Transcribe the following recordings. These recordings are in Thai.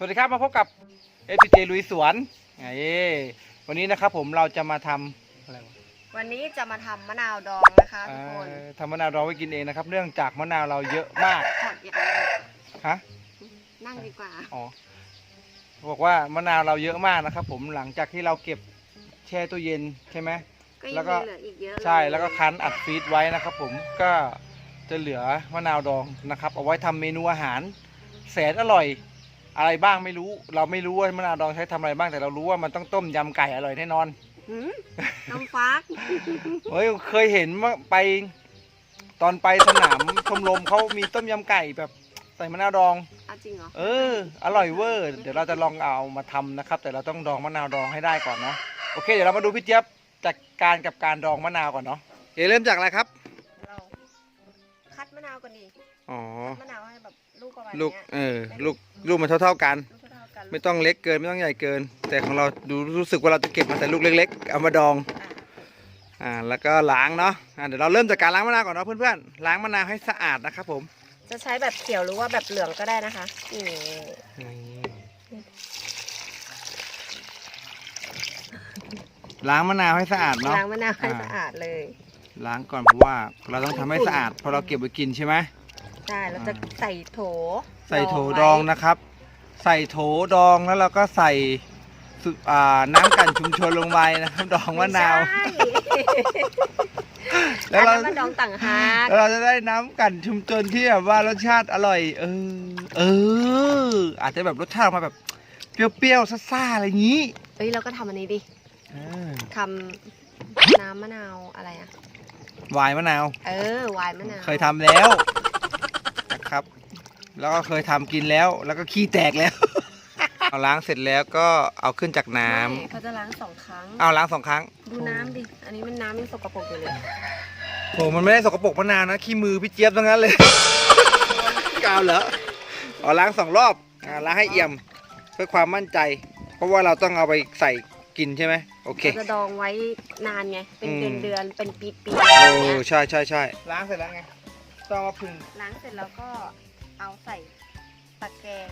สวัสดีครับมาพบกับเอฟเจลุยสวนไงวันนี้นะครับผมเราจะมาทำอะไรวะวันนี้จะมาทำมะนาวดองนะคะทุกคนเอ่อทำมะนาวดองไว้กินเองนะครับ เนื่องจากมะนาวเราเยอะมากถอดเย็นเลยฮะนั่งดีกว่า อ๋อบอกว่ามะนาวเราเยอะมากนะครับ ผมหลังจากที่เราเก็บแช่ตู้เย็นใช่ไหม ก็แล้ยัวงก็ มีเหลืออีกเยอะเลยใช่แล้วก็คั้นอัดฟีดไว้นะครับ ผมก็จะเหลือมะนาวดองนะครับ เอาไว้ทำเมนูอาหารแสนอร่อย อะไรบ้างไม่รู้ เราไม่รู้ว่ามะนาวดองใช้ทำอะไรบ้างแต่เรารู้ว่ามันต้องต้มยำไก่อร่อยแน่นอนหืมน้ำฟัก เฮ้ยเคยเห็นว่าไป ตอนไปสนามชมรมเขามีต้มยำไก่แบบใส่มะนาวดอง เอาจริงเหรอ เออ อร่อยเวอร์ เดี๋ยวเราจะลองเอามาทำนะครับ แต่เราต้องดองมะนาวดองให้ได้ก่อนเนาะโอเค เดี๋ยวเรามาดูพี่เจี๊ยบจัดการกับการดองมะนาวก่อนเนาะเดี๋ยวเริ่มจากอะไรครับเรา คัดมะนาวก่อนดิอ๋อ มะนาวให้แบบลูกประมาณลูกเนี้ยเออลูก ลูกมันเท่าๆกันลูกเท่าๆกันไม่ต้องเล็กเกินไม่ต้องใหญ่เกิน แต่ของเราดูรู้สึกว่าเราจะเก็บมาแต่ลูกเล็กๆเอามาดองอะอ่าแล้วก็ล้างเนาะอ่าเดี๋ยวเราเริ่มจากการล้างมะนาวก่อนเนาะเพื่อนๆล้างมะนาวให้สะอาดนะครับผมจะใช้แบบเขียวหรือว่าแบบเหลืองก็ได้นะคะนี่ล้างมะนาวให้สะอาดเนาะล้างมะนาวให้อ่าสะอาดเลย ล้างก่อนเพราะว่าเราต้องทำให้สะอาดเพราะเราเก็บไว้กินใช่ไหมใช่เราจะใส่โถ ใส่โถไว้ดองนะครับ ใส่โถดองแล้วเราก็ใส่สุอ่าน้ำกันชุมชนลงไปนะครับ ดองมะนาวไม่ใช่แล้อัวนเรานั้นมันดองต่างหากแล้วเราจะได้น้ำกันชุมชนที่แบบว่ารสชาติอร่อย เออ เออ อาจจะแบบรสชาติออกมาแบบเปรี้ยวๆซ่าๆอะไรอย่างนี้เอ้ยเราก็ทำอันนี้ดิเออทำน้ำมะนาวอะไรอะ วายมะนาว เออไวน์มะนาวเคยทำแล้วนะครับ แล้วก็เคยทำกินแล้ว แล้วก็ขี้แตกแล้ว เอาล้างเสร็จแล้วก็เอาขึ้นจากน้ำไม่เขาจะล้างสองครั้ง เอาล้างสองครั้ง ดูน้ำดิ อันนี้มันน้ำยังสกปรกอยู่เลย โหมันไม่ได้สกปรกมานานนะขี้มือพี่เจี๊ยบทั้งนั้นเลย กาวเหรอเอาล้างสองรอบอ่าล้างให้เอี่ยมเพื่อความมั่นใจ เพราะว่าเราต้องเอาไปใส่กินใช่ไหมโอเค เราจะดองไว้นานไง เป็นอืมเดือนเดือนๆเป็นปีปีโอ้อย่างเงี้ยใช่ใช่ใช่ล้างเสร็จแล้วไงต้องมาพึ่งล้างเสร็จแล้วก็ เอาใส่ตะแกรง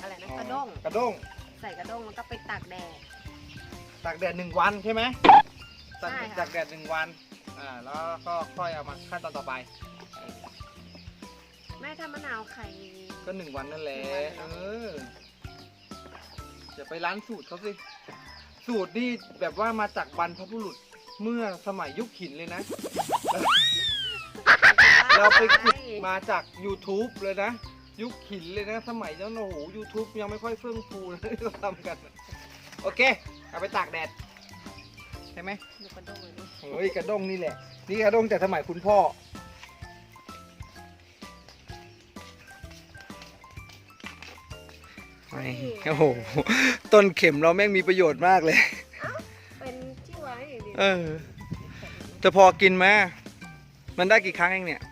อะไรนะกระด้งกระด้งใส่กระด้งแล้วก็ไปตากแดด ตากแดดหนึ่งวันใช่ไหมตากใช่ค่ะ ตากแดดหนึ่งวันอ่าแล้วก็ค่อยเอามาขั้นตอนต่อไป แม่ถ้ามะนาวไข่ ก็หนึ่งวันนั่นแหละหนึ่เองวันเหรอออย่าไปร้านสูตรเขาสิสูตรนี่แบบว่ามาจากบรรพบุรุษเมื่อสมัยยุคหินเลยนะ เราไปขุดมาจาก YouTube เลยนะ ยุคหินเลยนะ สมัยนั้นโอ้โห YouTube ยังไม่ค่อยเฟื่องฟูเลยที่เราทำกัน โอเค เอาไปตากแดด ใช่ไหมดูกระด้งเลยดิเฮ้ยกระด้งนี่แหละ นี่กระด้งแต่สมัยคุณพ่อโอ้โห ต้นเข็มเราแม่งมีประโยชน์มากเลย เป็นที่ไว้ดิเออ จะพอกินไหมมันได้กี่ครั้งเองเนี่ย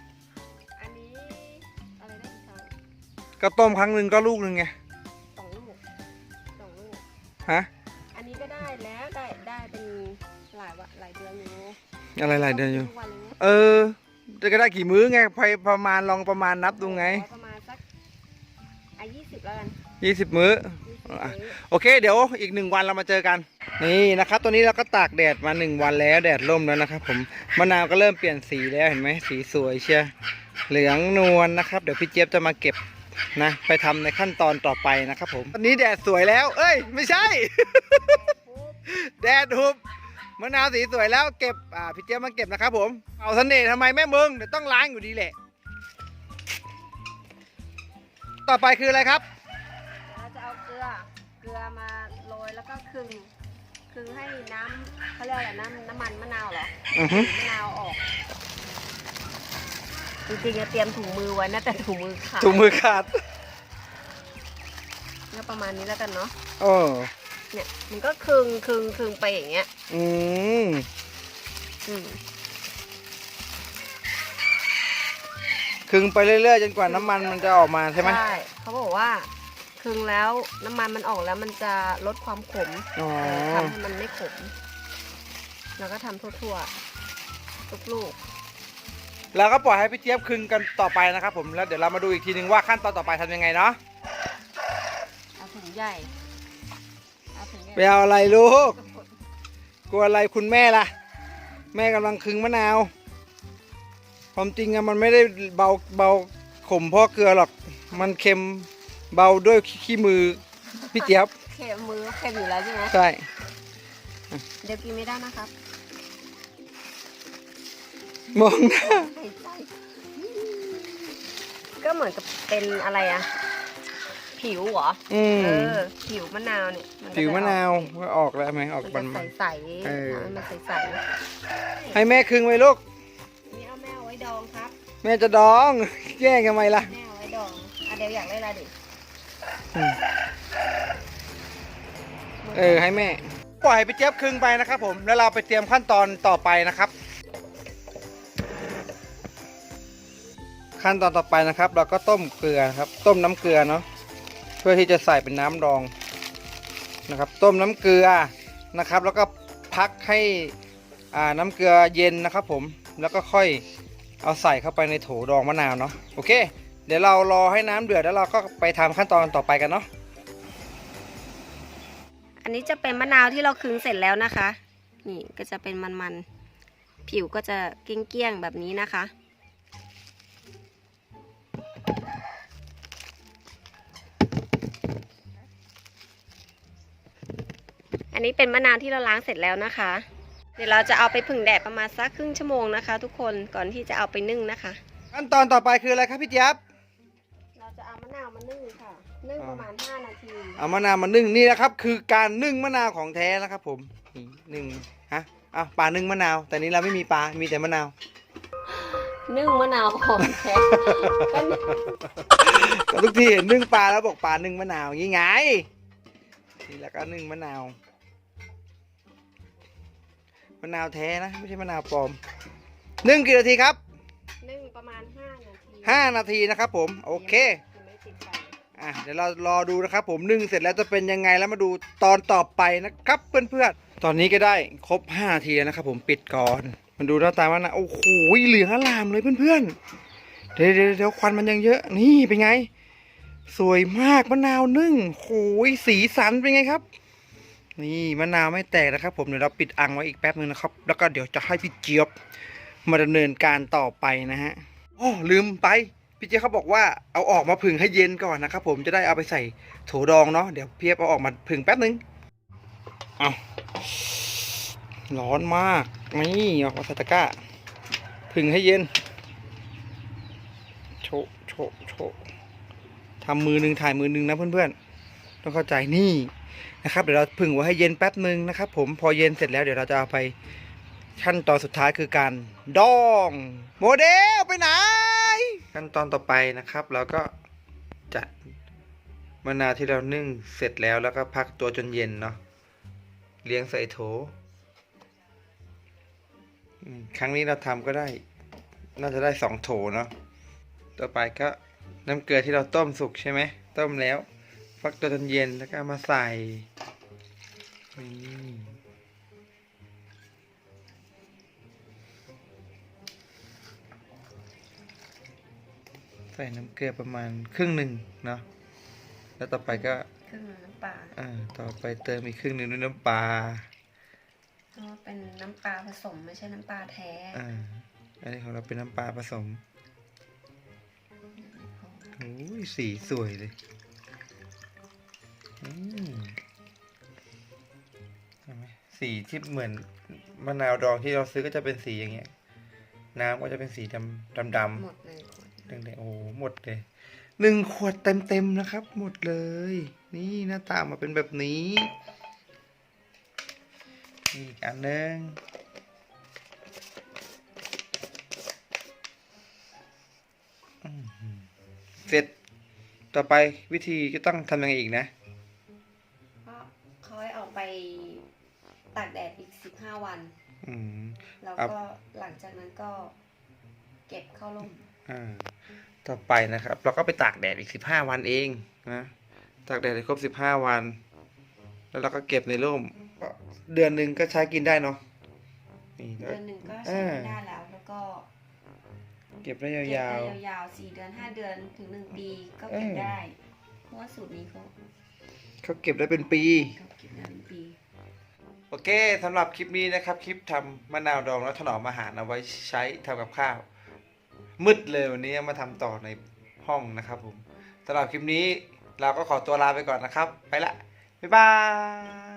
ก็ต้มครั้งหนึ่งก็ลูกหนึ่งไงสองลูกสองลูก ฮะอันนี้ก็ได้แล้วได้ได้เป็นหลายวันหลายเดือนอยู่อะไรหลายเดือนอยู่ ทุกวันเลยนะเออจะก็ได้กี่มื้อไงพยประมาณลองประมาณนับดูไงประมาณสักอะยี่สิบแล้วกันยี่สิบมื้อยี่สิบอะมื้อโอเค เดี๋ยวอีกหนึ่งวันเรามาเจอกัน นี่นะครับตัวนี้เราก็ตากแดดมาหนึ่งวันแล้วแดดร่มแล้วนะครับ ผมมะนาวก็เริ่มเปลี่ยนสีแล้วเห็นไหมสีสวยเชียเหลืองนวลนะครับ เดี๋ยวพี่เจี๊ยบจะมาเก็บ นะไปทำในขั้นตอนต่อไปนะครับผมตอนนี้แดดสวยแล้ว เอ้ย ไม่ใช่ แดดหุบมะนาวสีสวยแล้วเก็บอ่าพี่เจี๊ยบมาเก็บนะครับผมเอาเสน่ห์ทำไมแม่มึงเดี๋ยวต้องล้างอยู่ดีแหละ ต่อไปคืออะไรครับ เราจะเอาเกลือ เกลือมาโรยแล้วก็คลึงคลึงให้น้ำเขาเรียกอะไรน้ำน้ำมันมะนาวเหรออือฮึ มะนาวออก จริงๆจะเตรียมถุงมือไว้นะแต่ถุงมือขาดถุงมือขาดก็ประมาณนี้แล้วกันเนาะเออเนี่ยมันก็คลึงคลึงคลึงไปอย่างเงี้ย อืมอืมคึงไปเรื่อยๆจนกว่าน้ำมันมันจะออกมาใช่ไหมใช่เขาบอกว่าคลึงแล้วน้ำมันมันออกแล้วมันจะลดความขมอ๋อเออทำให้มันไม่ขม แล้วก็ทำทั่วๆทุกลูก แล้วก็ปล่อยให้พี่เจี๊ยบคึงกันต่อไปนะครับผมแล้วเดี๋ยวเรามาดูอีกทีนึงว่าขั้นตอนต่อไปทำยังไงเนาะเอาถุงใหญ่เอาถุงใหญ่ไปเอาอะไรลูกกลัวอะไรคุณแม่ล่ะ แม่กำลังคึงมะนาวความจริงอะมันไม่ได้เบาเบาขมเพราะเกลือหรอก มันเค็มเบาด้วยขี้มือพี่เจี๊ยบเค็มมือเค็มอยู่แล้วใช่ไหมใช่เดี๋ยวกินไม่ได้นะครับ มองหน้าหายใจก็เหมือนกับเป็นอะไรอะผิวเหรออืเอมอผิวมะนาวเนี่ยนก็ผิวมะนาวจก็ออกแล้วไหมออกออกมัมันนมัจะนใสๆเออน้ำมันใสให้แม่คึงไว้ลูกๆนี่เอาแม่เอาไว้ดองครับ แม่จะดอง แย่งทำไมล่ะ แม่เอาไว้ดองอะเดี๋ยวอยากได้อะไรดิอืม เออให้แม่ ปล่อยให้พี่เจี๊ยบครึ่งไปนะครับผมแล้วเราไปเตรียมขั้นตอนต่อไปนะครับ ขั้นตอนต่อไปนะครับ เราก็ต้มเกลือครับ ต้มน้ำเกลือเนาะเพื่อที่จะใส่เป็นน้ำดองนะครับ ต้มน้ำเกลือนะครับ แล้วก็พักให้อ่าน้ำเกลือเย็นนะครับ ผมแล้วก็ค่อยเอาใส่เข้าไปในโถดองมะนาวเนาะโอเค เดี๋ยวเรารอให้น้ำเดือดแล้วเราก็ไปทำขั้นตอนต่อไปกันเนาะอันนี้จะเป็นมะนาวที่เราคึงเสร็จแล้วนะคะ นี่ก็จะเป็นมันๆผิวก็จะเกลี้ยงๆแบบนี้นะคะ อันนี้เป็นมะนาวที่เราล้างเสร็จแล้วนะคะ เดี๋ยวเราจะเอาไปผึ่งแดดประมาณสักครึ่งชั่วโมงนะคะ ทุกคนก่อนที่จะเอาไปนึ่งนะคะ ขั้นตอนต่อไปคืออะไรครับพี่เจี๊ยบเราจะเอามะนาวมานึ่งค่ะ นึ่งประมาณ 5 นาทีเอามะนาวมานึ่งนี่นะครับ คือการนึ่งมะนาวของแท้นะครับ ผมนี่นึ่งฮะเอาปลานึ่งมะนาว แต่นี้เราไม่มีปลา มีแต่มะนาว นึ่งมะนาวของแท้ก็นึ่งก็ทุกทีเห็นนึ่งปลาแล้วบอกปลานึ่งมะนาวอย่างงี้ไงนี่แล้วก็นึ่งมะนาว มะนาวแท้นะไม่ใช่มะนาวปลอมนึ่งกี่นาทีครับนึ่งประมาณ5นาทีห้านาทีนะครับผมโอเคยังไม่ติดไฟอะเดี๋ยวเรารอดูนะครับ ผมนึ่งเสร็จแล้วจะเป็นยังไงแล้วมาดูตอนต่อไปนะครับเพื่อนๆตอนนี้ก็ได้ครบ5นาทีแล้วนะครับ ผมปิดก่อนมันดูหน้าตามันนะโอ้โหเหลืองอลามเลยเพื่อนๆเดี๋ยวเดี๋ยวเดี๋ยวควันมันยังเยอะนี่เป็นไง สวยมากมะนาวนึ่งโอ้ยสีสันเป็นไงครับ นี่มะนาวไม่แตกนะครับ ผมเดี๋ยวเราปิดอังไว้อีกแป๊บนึงนะครับ แล้วก็เดี๋ยวจะให้พี่เจี๊ยบมาดำเนินการต่อไปนะฮะอ๋อลืมไปพี่เจี๊ยบเขาบอกว่าเอาออกมาผึ่งให้เย็นก่อนนะครับ ผมจะได้เอาไปใส่โถดองเนาะเดี๋ยวเจี๊ยบเอาออกมาผึ่งแป๊บนึงเอาร้อนมากนี่ออกมาใส่ตะกร้าผึ่งให้เย็นโชโชโชทำมือหนึ่งถ่ายมือหนึ่งนะเพื่อนๆต้องเข้าใจนี่ นะครับเดี๋ยวเราผึ่งไว้ให้เย็นแป๊บหนึ่งนะครับผมพอเย็นเสร็จแล้วเดี๋ยวเราจะเอาไปขั้นตอนสุดท้ายคือการดอง โมเดลไปไหน ขั้นตอนต่อไปนะครับเราก็จัดมะนาวที่เรานึ่งเสร็จแล้วแล้วก็พักตัวจนเย็นเนาะเลี้ยงใส่โถครั้งนี้เราทำก็ได้ น่าจะได้สองโถเนาะต่อไปก็น้ำเกลือที่เราต้มสุกใช่ไหมต้มแล้ว ฟักตัวจนเย็นแล้วก็เอามาใส่นี่ใส่น้ำเกลือประมาณครึ่งหนึ่งเนาะแล้วต่อไปก็ครึ่งน้ำปลาอ่าต่อไปเติมอีกครึ่งหนึ่งด้วยน้ำปลาเพราะว่าเป็นน้ำปลาผสมไม่ใช่น้ำปลาแท้อ่าอันนี้ของเราเป็นน้ำปลาผสมโอ้ยสีสวยเลยอืม เห็นไหมสีที่เหมือนมะนาวดองที่เราซื้อก็จะเป็นสีอย่างเงี้ย น้ำก็จะเป็นสีดำดำดำหมดเลยขวดแดงๆโอ้โหหมดเลยหนึ่งขวดเต็มๆนะครับ หมดเลย นี่หน้าตามาเป็นแบบนี้นี่อีกอันหนึงอื้อหือเสร็จต่อไปวิธีก็ต้องทำยังไงอีกนะ ก็เขาให้เอาไปตากแดดอีก 15 วันอืมแล้วครับก็หลังจากนั้นก็เก็บเข้าร่มอ่าต่อไปนะครับ เราก็ไปตากแดดอีกสิบห้าวันเองนะตากแดดให้ครบสิบห้าวัน แล้วเราก็เก็บในร่มก็เดือนหนึ่งก็ใช้กินได้เนาะนี่เดือนหนึ่งก็เอใช้อไม่ได้แล้วแล้วก็ เก็บได้เก็บยาวได้ยาวๆ4เดือน5เดือนถึง1ปีก็เก็บเออได้เพราะว่าสูตรนี้เขาๆเขาเก็บได้เป็นปีเขากินได้เป็นปี โอเคสำหรับคลิปนี้นะครับ คลิปทำมะนาวดองแล้วถนอมอาหารเอาไว้ใช้ทำกับข้าว มืดเลยวันนี้มาทำต่อในห้องนะครับผมสำหรับคลิปนี้เราก็ขอตัวลาไปก่อนนะครับ ไปละ บ๊ายบาย